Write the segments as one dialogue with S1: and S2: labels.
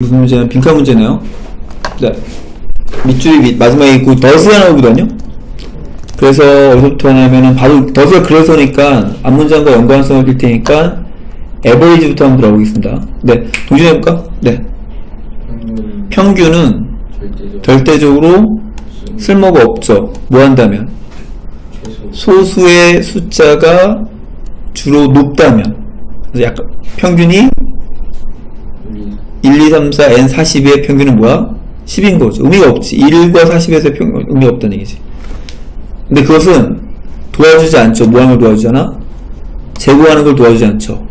S1: 무슨 문제냐? 빈칸 문제네요. 네. 밑줄이 밑, 마지막에 있고, 더스가 나오거든요? 그래서, 어디서부터 하냐면은, 바로, 더스가 그래서니까, 앞문장과 연관성을 낄 테니까, 에버리지부터 한번 들어보겠습니다. 네. 동시해볼까? 네.
S2: 평균
S1: 평균은
S2: 절대적
S1: 절대적으로 쓸모가 없죠. 뭐 한다면? 소수의 숫자가 주로 높다면. 그래서 약간, 평균이 1, 2, 3, 4, n 40의 평균은 뭐야? 10인 거죠. 의미가 없지. 1과 40에서 평, 의미가 없다는 얘기지. 근데 그것은 도와주지 않죠. 뭐 하는 걸 도와주잖아? 제고하는 걸 도와주지 않죠.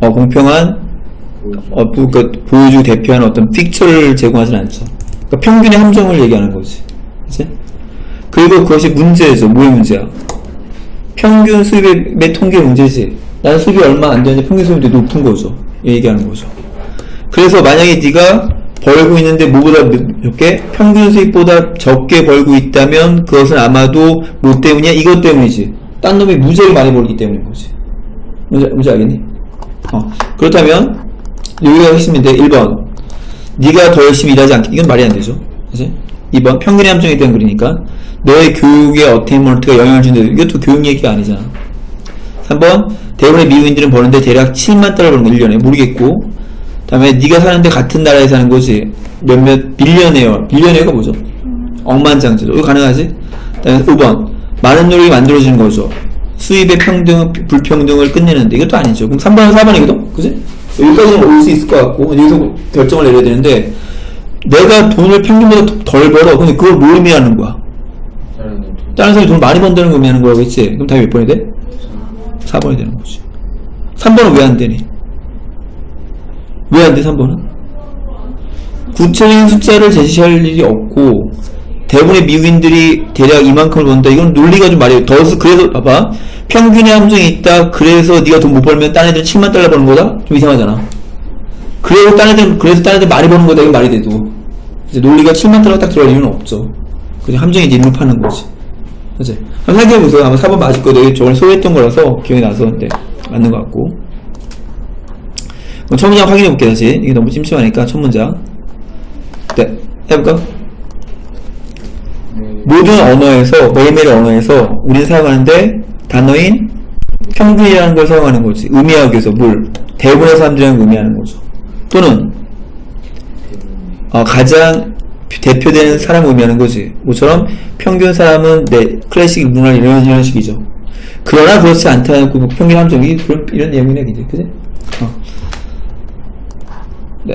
S1: 어, 공평한,
S2: 보여주
S1: 어, 그, 그, 보여주고 대표하는 어떤 픽처를 제공하진 않죠. 그러니까 평균의 함정을 얘기하는 거지. 그치? 그리고 그것이 문제죠. 뭐의 문제야? 평균 수입의 통계 문제지. 수입이 얼마 안 되는데 평균 수입이 높은 거죠. 이 얘기하는 거죠. 그래서 만약에 네가 벌고 있는데 뭐보다 몇개 평균 수입보다 적게 벌고 있다면 그것은 아마도 뭐 때문이야? 이것 때문이지. 딴 놈이 무지하게 많이 벌기 때문인 거지. 뭔지, 뭔지 알겠니? 어. 그렇다면 여기가 핵심인데 1번 네가 더 열심히 일하지 않기 이건 말이 안 되죠. 그치? 2번 평균의 함정에 대한 글이니까 너의 교육에 어테인먼트가 영향을 준다. 이것도 교육 얘기가 아니잖아. 3번 대부분의 미국인들은 버는데 대략 7만 달러 버는 거 1년에 모르겠고 다음에 네가 사는데 같은 나라에 사는 거지 몇몇 빌리어네어 빌리어네어가 뭐죠? 억만장자죠 이거 가능하지? 다음에 5번 많은 노력이 만들어지는 거죠 수입의 평등 불평등을 끝내는데 이것도 아니죠 그럼 3번은 4번이거든? 그지? 여기까지는 올 수 있을 것 같고 여기서 결정을 내려야 되는데 내가 돈을 평균보다 덜 벌어 근데 그걸 뭘 의미하는 거야?
S2: 다른
S1: 사람이 돈 많이 번다는 거 의미하는 거라고 했지? 그럼 답이 몇 번이 돼? 4번이 되는 거지. 3번은 왜 안 되니? 왜 안 돼, 3번은? 구체적인 숫자를 제시할 일이 없고, 대부분의 미국인들이 대략 이만큼을 번다. 이건 논리가 좀 말이에요. 더, 그래서, 봐봐. 평균의 함정이 있다. 그래서 네가 돈 못 벌면 딴 애들은 7만 달러 버는 거다? 좀 이상하잖아. 그래서 딴 애들, 그래서 딴 애들 많이 버는 거다. 이건 말이 돼도. 이제 논리가 7만 달러 딱 들어갈 이유는 없죠. 그냥 함정이 이제 파는 거지. 그치? 한번 생각해보세요. 아마 4번 맞을 거예요. 저번에 소개했던 거라서 기억이 나서, 네. 맞는 것 같고. 첫 문장 확인해볼게요, 다시. 이게 너무 심심하니까, 첫 문장. 네. 해볼까?
S2: 네.
S1: 모든 언어에서, 매일매일 언어에서, 우리는 사용하는데, 단어인 평균이라는 걸 사용하는 거지. 의미하기 위해서, 뭘? 대부분의 사람들이라는 걸 의미하는 거죠. 또는, 어, 가장 대표되는 사람을 의미하는 거지. 뭐처럼 평균 사람은 내 클래식 문화 이런 이런 식이죠. 그러나 그렇지 않다는 그 평균 함정이 이런 내용이네, 이제 그지? 어. 네.